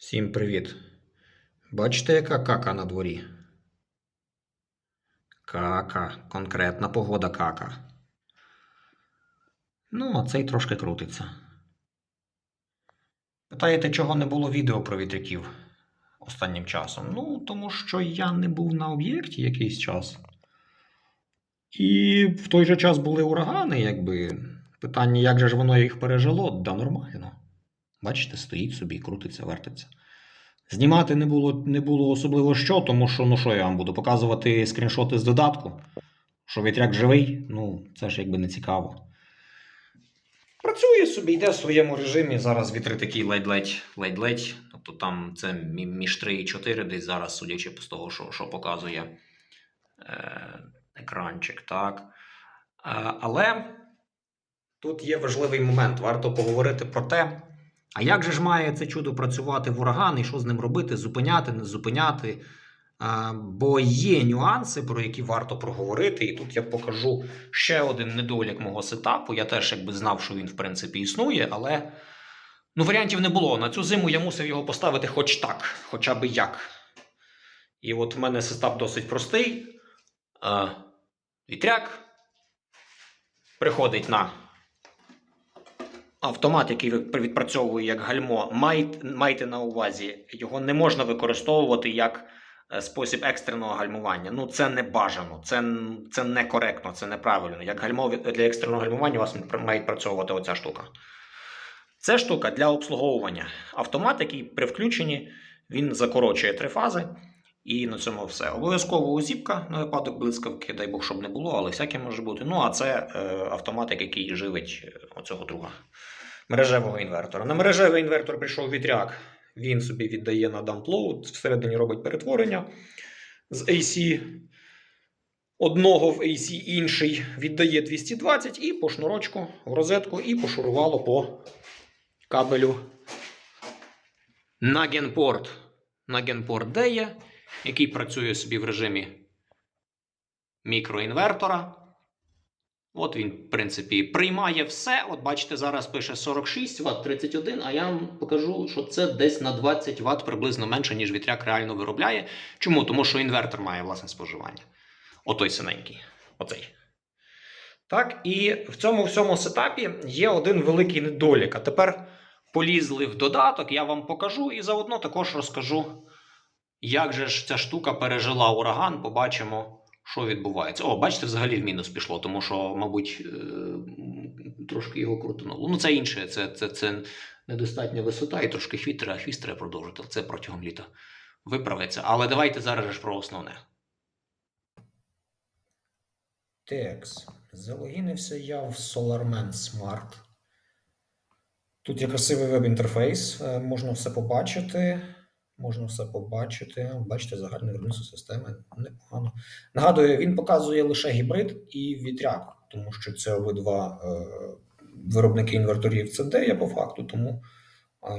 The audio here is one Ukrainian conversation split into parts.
Всім привіт. Бачите, яка кака на дворі? Кака. Конкретна погода кака. Ну, а цей трошки крутиться. Питаєте, чого не було відео про вітряків останнім часом? Ну, тому що я не був на об'єкті якийсь час. І в той же час були урагани, якби. Питання, як же ж воно їх пережило? Да нормально. Бачите, стоїть собі, крутиться, вертиться. Знімати не було, не було особливо що, тому що, ну що я вам буду показувати скріншоти з додатку, що вітряк живий, ну, це ж якби не цікаво. Працює собі, йде в своєму режимі. Зараз вітри такі ледь-ледь, ледь-ледь. Тобто там це між 3 і 4 десь зараз, судячи з того, що, що показує е, екранчик, так. Е, але тут є важливий момент. Варто поговорити про те, а як же ж має це чудо працювати в ураган і що з ним робити, зупиняти, не зупиняти? Бо є нюанси, про які варто проговорити. І тут я покажу ще один недолік мого сетапу. Я теж якби знав, що він в принципі існує, але ну, варіантів не було. На цю зиму я мусив його поставити хоч так, хоча би як. І от в мене сетап досить простий. Вітряк приходить на автомат, який відпрацьовує як гальмо, майте, на увазі, його не можна використовувати як е, спосіб екстреного гальмування. Ну, це не бажано, це, це некоректно, це неправильно. Як гальмо для екстреного гальмування у вас має працьовувати оця штука. Це штука для обслуговування. Автомат, який при включенні, він закорочує три фази. І на цьому все. Обов'язково узіпка на випадок блискавки, дай Бог, щоб не було, але всяке може бути. Ну, а це е, автоматик, який живить е, оцього друга мережевого інвертора. На мережевий інвертор прийшов вітряк, він собі віддає на дамплоуд, всередині робить перетворення з AC одного в AC інший віддає 220 і по шнурочку в розетку, і пошурувало по кабелю на генпорт. На генпорт DE, який працює собі в режимі мікроінвертора. От він, в принципі, приймає все. От бачите, зараз пише 46 Вт 31, а я вам покажу, що це десь на 20 Вт приблизно менше, ніж вітряк реально виробляє. Чому? Тому що інвертор має власне споживання. Отой синенький. Оцей. Так, і в цьому всьому сетапі є один великий недолік. А тепер полізли в додаток, я вам покажу і заодно також розкажу, як же ж ця штука пережила ураган. Побачимо, що відбувається. О, бачите, взагалі в мінус пішло, тому що, мабуть, е, трошки його крутануло. Ну, це інше, це, це, це недостатня висота і трошки хвіст треба, хвіст треба продовжити. Це протягом літа виправиться. Але давайте зараз ж про основне. Текс. Залогінився я в SolarMan Smart. Тут є красивий веб-інтерфейс, е, можна все побачити. Можна все побачити. Бачите, загальне виробництво системи непогано. Нагадую, він показує лише гібрид і вітряк, тому що це обидва е, виробники інверторів. Це де я по факту, тому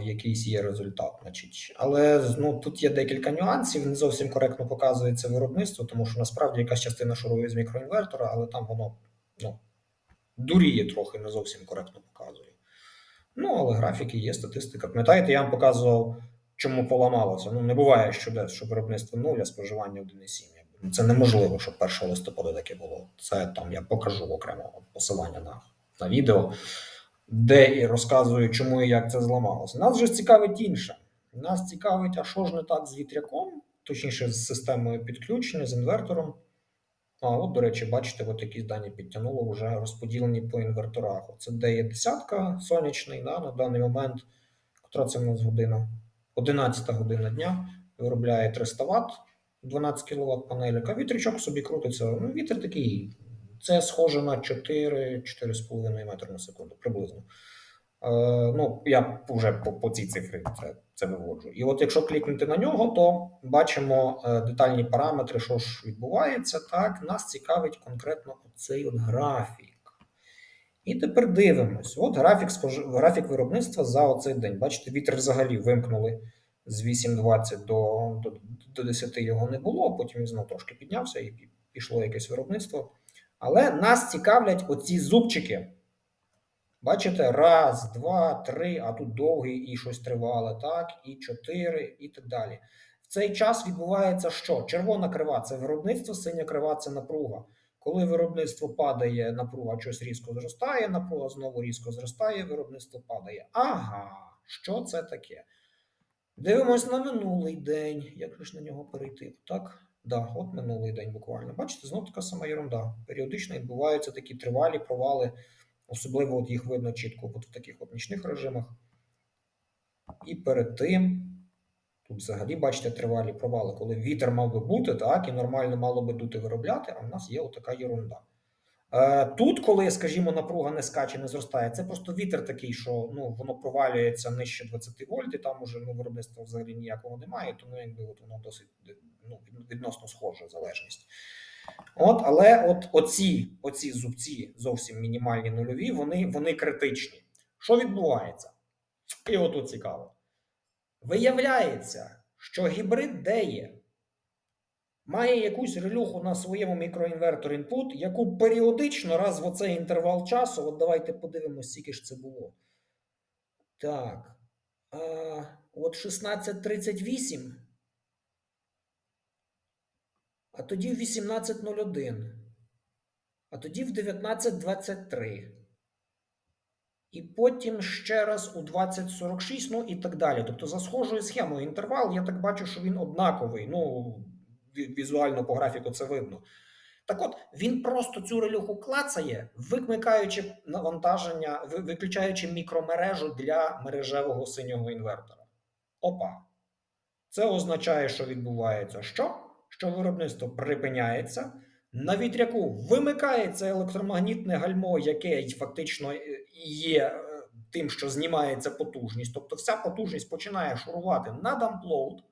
якийсь є результат. Значить. Але ну, тут є декілька нюансів. Не зовсім коректно показується виробництво, тому що насправді якась частина шурує з мікроінвертора, але там воно ну, дуріє трохи, не зовсім коректно показує. Ну, але графіки є, статистика. Пам'ятаєте, я вам показував, чому поламалося. Ну, не буває чудес, що виробництво нуля, споживання 1,7. якби. Ну, Це неможливо, щоб 1 листопада таке було. Це там я покажу окремо посилання на, на відео, де і розказую, чому і як це зламалося. Нас же цікавить інше. Нас цікавить, а що ж не так з вітряком, точніше, з системою підключення, з інвертором. А от, до речі, бачите, от якісь дані підтягнуло вже розподілені по інверторах. Це де є десятка сонячний да, на даний момент, котра це в нас година? 11 година дня, виробляє 300 Вт, 12 кВт панелі, а вітрячок собі крутиться. Ну, вітер такий, це схоже на 4-4,5 метри на секунду, приблизно. Е, ну, я вже по, по цій цифрі це, це виводжу. І от якщо клікнути на нього, то бачимо е, детальні параметри, що ж відбувається. Так, нас цікавить конкретно цей от графік. І тепер дивимось. От графік графік виробництва за оцей день. Бачите, вітер взагалі вимкнули з 8.20 до, до, до 10 його не було, потім він знову трошки піднявся і пішло якесь виробництво. Але нас цікавлять оці зубчики. Бачите, раз, два, три, а тут довгий і щось тривале, так, і чотири, і так далі. В цей час відбувається що? Червона крива це виробництво, синя крива це напруга. Коли виробництво падає, напруга щось різко зростає, напруга знову різко зростає, виробництво падає. Ага, що це таке? Дивимось на минулий день. Як ж на нього перейти? Так? Да, от минулий день буквально. Бачите, знов така сама ерунда. Періодично відбуваються такі тривалі провали, особливо от їх видно чітко от в таких от нічних режимах. І перед тим, тут взагалі, бачите, тривалі провали, коли вітер мав би бути, так, і нормально мало би дути виробляти, а в нас є отака ерунда. Е, Тут, коли, скажімо, напруга не скаче, не зростає, це просто вітер такий, що ну, воно провалюється нижче 20 вольт, і там уже ну, виробництва взагалі ніякого немає, тому якби от воно досить ну, від- відносно схожа залежність. От, але от оці, оці зубці зовсім мінімальні нульові, вони, вони критичні. Що відбувається? І отут цікаво. Виявляється, що гібрид DE має якусь релюху на своєму мікроінвертор інпут, яку періодично раз в оцей інтервал часу, от давайте подивимося, скільки ж це було. Так. А, от 16.38. А тоді в 18.01. А тоді в 19.23. І потім ще раз у 2046, ну і так далі. Тобто, за схожою схемою інтервал, я так бачу, що він однаковий. Ну, візуально по графіку це видно. Так от, він просто цю релюху клацає, вимикаючи навантаження, виключаючи мікромережу для мережевого синього інвертора. Опа. Це означає, що відбувається що? Що виробництво припиняється. На вітряку вимикається електромагнітне гальмо, яке фактично е, є е, тим, що знімається потужність. Тобто вся потужність починає шурувати на дамплоуд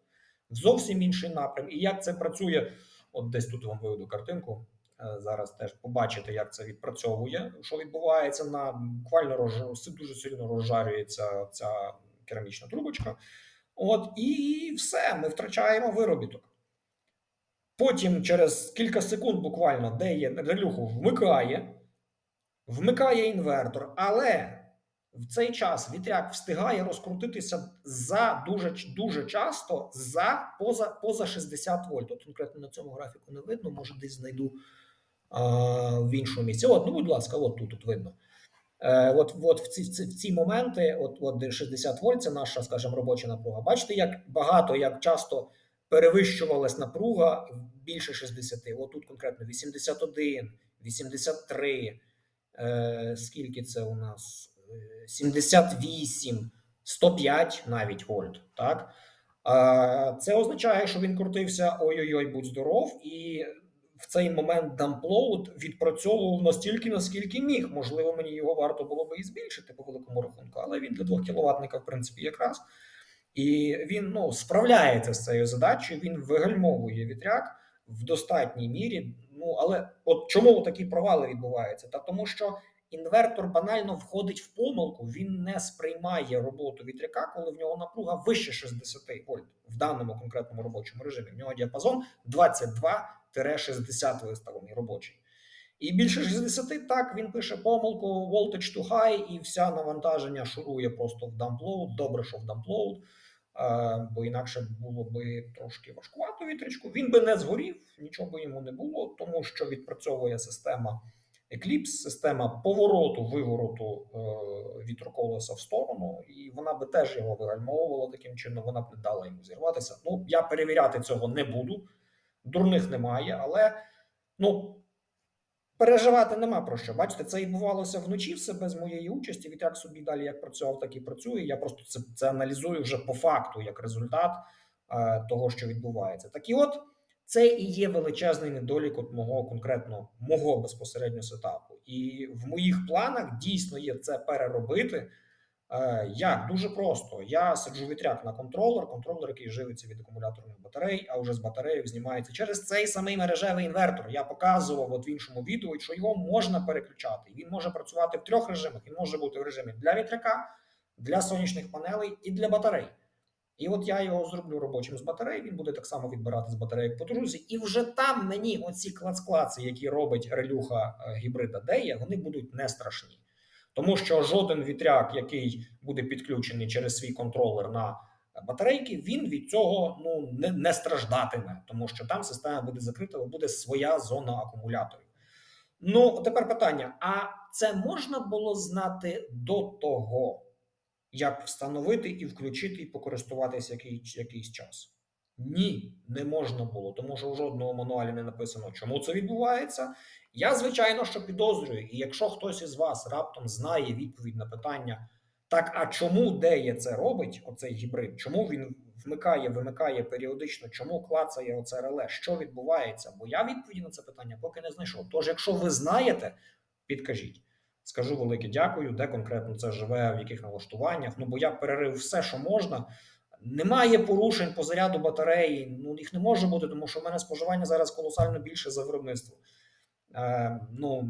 в зовсім інший напрям. І як це працює? От десь тут вам виведу картинку. е, Зараз теж побачите, як це відпрацьовує. Що відбувається на буквально роз... дуже сильно розжарюється ця керамічна трубочка. От і все, ми втрачаємо виробіток. Потім, через кілька секунд, буквально, де є релюху, вмикає, вмикає інвертор, але в цей час вітряк встигає розкрутитися за дуже, дуже часто за поза, поза 60 вольт. От конкретно на цьому графіку не видно, може десь знайду а, в іншому місці. От, ну, будь ласка, от тут, тут видно. Е, от, от в ці, в ці моменти, от, от де 60 вольт, це наша, скажімо, робоча напруга. Бачите, як багато, як часто перевищувалась напруга більше 60. От тут конкретно 81, 83, е, скільки це у нас? Е, 78, 105 навіть вольт. Так? Це означає, що він крутився ой-ой-ой, будь здоров, і в цей момент дамплоуд відпрацьовував настільки, наскільки міг. Можливо, мені його варто було би і збільшити по великому рахунку, але він для 2 кВт, в принципі, якраз. І він ну, справляється з цією задачею, він вигальмовує вітряк в достатній мірі. Ну, але от чому такі провали відбуваються? Та тому що інвертор банально входить в помилку, він не сприймає роботу вітряка, коли в нього напруга вище 60 вольт в даному конкретному робочому режимі. В нього діапазон 22-60 виставлений робочий. І більше 60 так він пише помилку voltage to high, і вся навантаження шурує просто в дамплоуд. Добре, що в дамплоуд, бо інакше було би трошки важкувато вітрячку. Він би не згорів, нічого би йому не було, тому що відпрацьовує система Eclipse, система повороту, вивороту е, вітроколеса в сторону, і вона би теж його вигальмовувала таким чином, вона б не дала йому зірватися. Ну, я перевіряти цього не буду, дурних немає, але ну. Переживати нема про що. Бачите, це відбувалося вночі, все без моєї участі. Вітряк собі далі як працював, так і працює. Я просто це, це аналізую вже по факту як результат е, того, що відбувається. Так і от це і є величезний недолік от мого конкретно мого безпосередньо сетапу. І в моїх планах дійсно є це переробити. Е, Як дуже просто. Я саджу вітряк на контролер, контролер, який живиться від акумуляторних батарей, а вже з батареїв знімається через цей самий мережевий інвертор. Я показував от в іншому відео, що його можна переключати. Він може працювати в трьох режимах. Він може бути в режимі для вітряка, для сонячних панелей і для батарей. І от я його зроблю робочим з батарей. Він буде так само відбирати з батарейок потужності, і вже там мені оці клац-клаци, які робить релюха е, гібрида Дея, вони будуть не страшні. Тому що жоден вітряк, який буде підключений через свій контролер на батарейки, він від цього ну не, не страждатиме, тому що там система буде закрита, буде своя зона акумуляторів. Ну, тепер питання: а це можна було знати до того, як встановити і включити, і покористуватися який, якийсь час? Ні, не можна було, тому що у жодному мануалі не написано, чому це відбувається. Я, звичайно, що підозрюю, і якщо хтось із вас раптом знає відповідь на питання, так а чому Деє це робить, оцей гібрид? Чому він вмикає, вимикає періодично, чому клацає оце реле? Що відбувається? Бо я відповіді на це питання поки не знайшов. Тож, якщо ви знаєте, підкажіть. Скажу велике дякую, де конкретно це живе, в яких налаштуваннях. Ну бо я перерив все, що можна. Немає порушень по заряду батареї. Ну їх не може бути, тому що в мене споживання зараз колосально більше за виробництво. Е, ну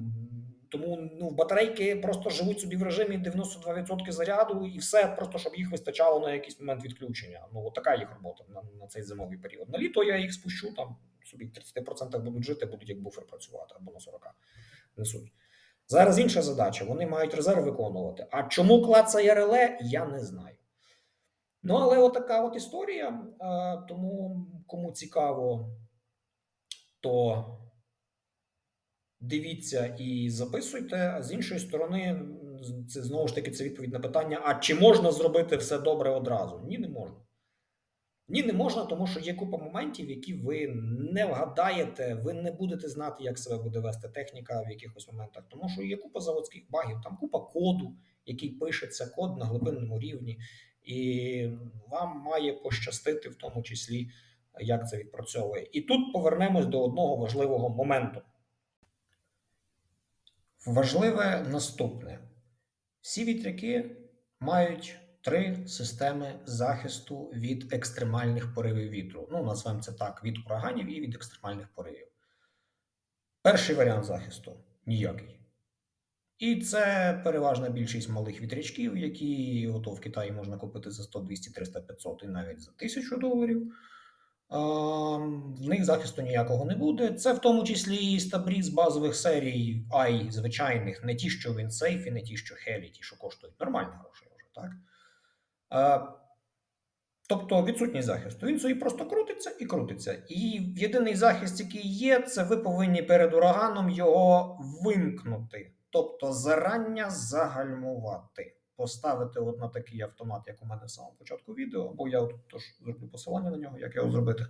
тому ну батарейки просто живуть собі в режимі 92% заряду, і все просто щоб їх вистачало на якийсь момент відключення. Ну от така їх робота на, на цей зимовий період. На літо я їх спущу там собі 30% будуть жити, будуть як буфер працювати або на 40% несуть. Зараз інша задача. Вони мають резерв виконувати. А чому клацає реле, я не знаю. Ну, але отака от історія. Тому кому цікаво, то дивіться і записуйте. А з іншої сторони, це знову ж таки це відповідь на питання: а чи можна зробити все добре одразу? Ні, не можна. Ні, не можна, тому що є купа моментів, які ви не вгадаєте, ви не будете знати, як себе буде вести техніка в якихось моментах. Тому що є купа заводських багів, там купа коду, який пишеться, код на глибинному рівні, і вам має пощастити в тому числі, як це відпрацьовує. І тут повернемось до одного важливого моменту. Важливе наступне: всі вітряки мають три системи захисту від екстремальних поривів вітру. Ну, назвемо це так: від ураганів і від екстремальних поривів. Перший варіант захисту ніякий. І це переважна більшість малих вітрячків, які ото в Китаї можна купити за 100, 200, 300, 500 і навіть за 1000 доларів. В них захисту ніякого не буде. Це в тому числі і стабрі з базових серій AI звичайних, не ті, що він сейф, і не ті, що хелі, ті, що коштують нормальні гроші вже, так? Тобто відсутність захисту. Він собі просто крутиться і крутиться. І єдиний захист, який є, це ви повинні перед ураганом його вимкнути. Тобто зарання загальмувати. Поставити от на такий автомат, як у мене в самому початку відео, або я тут теж зроблю посилання на нього, як його зробити.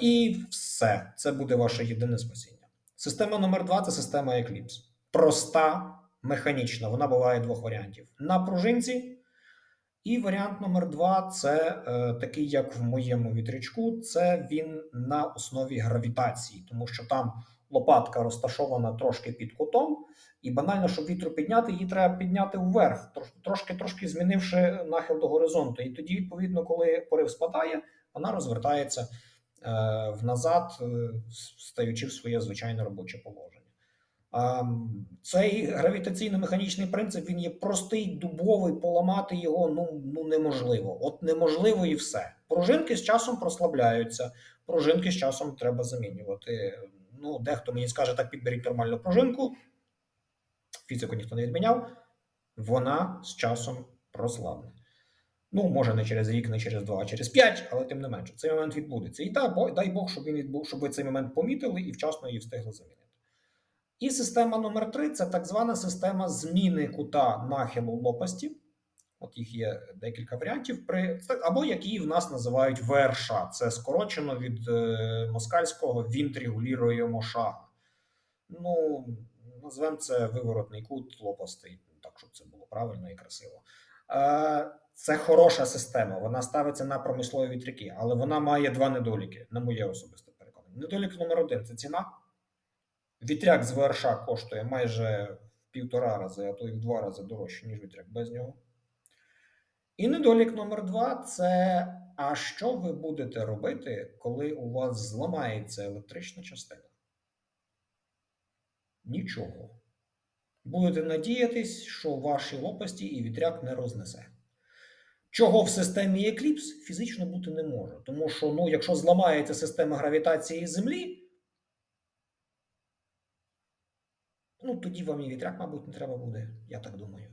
І все. Це буде ваше єдине спасіння. Система номер два це система Eclipse. Проста, механічна. Вона буває двох варіантів: на пружинці. І варіант номер два це е, такий, як в моєму вітрячку, це він на основі гравітації, тому що там лопатка розташована трошки під кутом, і банально, щоб вітру підняти, її треба підняти вверх, трошки трошки змінивши нахил до горизонту. І тоді, відповідно, коли порив спадає, вона розвертається е, вназад, е, стаючи в своє звичайне робоче положення. Цей гравітаційно-механічний принцип він є простий, дубовий, поламати його ну ну неможливо. От неможливо і все. Пружинки з часом прослабляються, пружинки з часом треба замінювати. Ну, Дехто мені скаже, так підберіть нормальну пружинку. Фізику ніхто не відміняв, вона з часом прослабне. Ну, може, не через рік, не через два, а через п'ять, але тим не менше, цей момент відбудеться. І дай Бог, щоб він відбув, щоб ви цей момент помітили і вчасно її встигли замінити. І система номер 3 це так звана система зміни кута нахилу лопасті. От їх є декілька варіантів, при або які в нас називають ВРШ. Це скорочено від е, москальського він регулюємо шага. Ну, назвемо це виворотний кут лопастей, так, щоб це було правильно і красиво. Е, це хороша система. Вона ставиться на промислові вітряки, але вона має два недоліки, на моє особисте переконання. Недолік номер один це ціна. Вітряк з ВРШ коштує майже в півтора рази, а то й в два рази дорожче, ніж вітряк без нього. І недолік номер два це а що ви будете робити, коли у вас зламається електрична частина? Нічого. Будете надіятись, що ваші лопасті і вітряк не рознесе. Чого в системі Eclipse фізично бути не може. Тому що, ну, якщо зламається система гравітації Землі, ну тоді вам і вітряк, мабуть, не треба буде, я так думаю.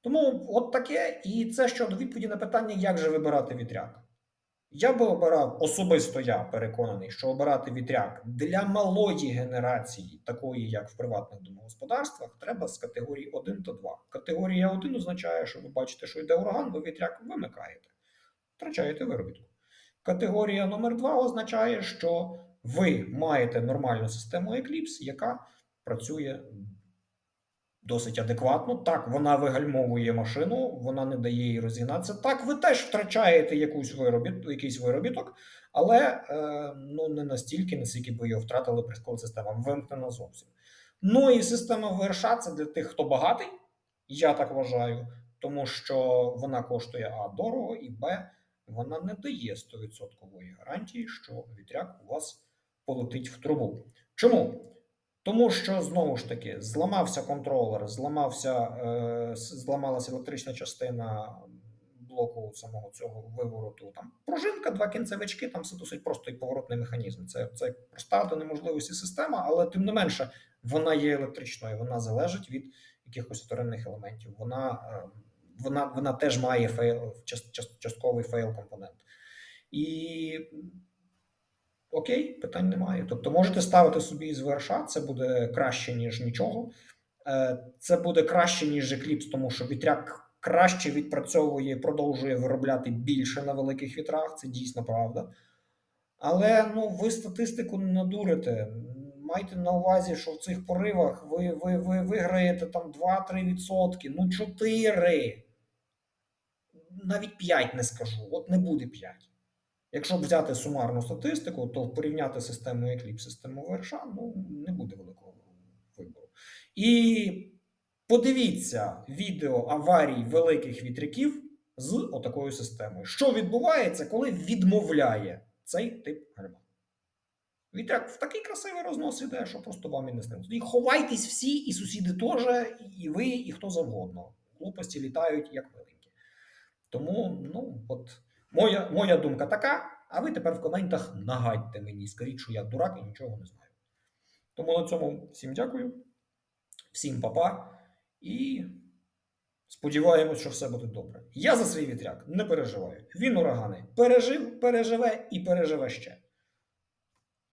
Тому от таке, і це щодо відповіді на питання, як же вибирати вітряк. Я би обирав, особисто я переконаний, що обирати вітряк для малої генерації, такої як в приватних домогосподарствах, треба з категорії 1 та 2. Категорія 1 означає, що ви бачите, що йде ураган, ви вітряк вимикаєте, втрачаєте виробітку. Категорія номер 2 означає, що ви маєте нормальну систему Eclipse, яка працює досить адекватно. Так, вона вигальмовує машину, вона не дає їй розігнатися. Так, ви теж втрачаєте якусь виробіт, якийсь виробіток, але е, ну, не настільки, наскільки би його втратили при коли система вимкнена зовсім. Ну і система ВРШ це для тих, хто багатий, я так вважаю, тому що вона коштує А дорого, і Б, вона не дає 100% гарантії, що вітряк у вас полетить в трубу. Чому? Тому що знову ж таки зламався контролер, зламався, е, зламалася електрична частина блоку самого цього вивороту. Там пружинка, два кінцевички, там все досить просто і поворотний механізм. Це, це проста до неможливості система, але тим не менше вона є електричною, вона залежить від якихось вторинних елементів. Вона, е, вона, вона теж має фейл, част- част- частковий фейл компонент. І Окей, питань немає. Тобто можете ставити собі з ВРШ, це буде краще, ніж нічого. Е, Це буде краще, ніж Eclipse, тому що вітряк краще відпрацьовує продовжує виробляти більше на великих вітрах, це дійсно правда. Але ну, ви статистику не надурите. Майте на увазі, що в цих поривах ви, ви, ви виграєте там 2-3%, ну 4. Навіть 5 не скажу, от не буде 5. Якщо взяти сумарну статистику, то порівняти систему Eclipse з систему VRSH, ну не буде великого вибору. І подивіться відео аварій великих вітряків з отакою системою. Що відбувається, коли відмовляє цей тип гальма? Вітряк в такий красивий рознос іде, що просто вам і не снилось. І ховайтесь всі, і сусіди теж, і ви, і хто завгодно. Глупості літають як миленькі. Тому, ну, от. Моя, моя думка така, а ви тепер в коментах нагадьте мені, скажіть, що я дурак і нічого не знаю. Тому на цьому всім дякую, всім папа і сподіваємось, що все буде добре. Я за свій вітряк не переживаю. Він урагани пережив, переживе і переживе ще.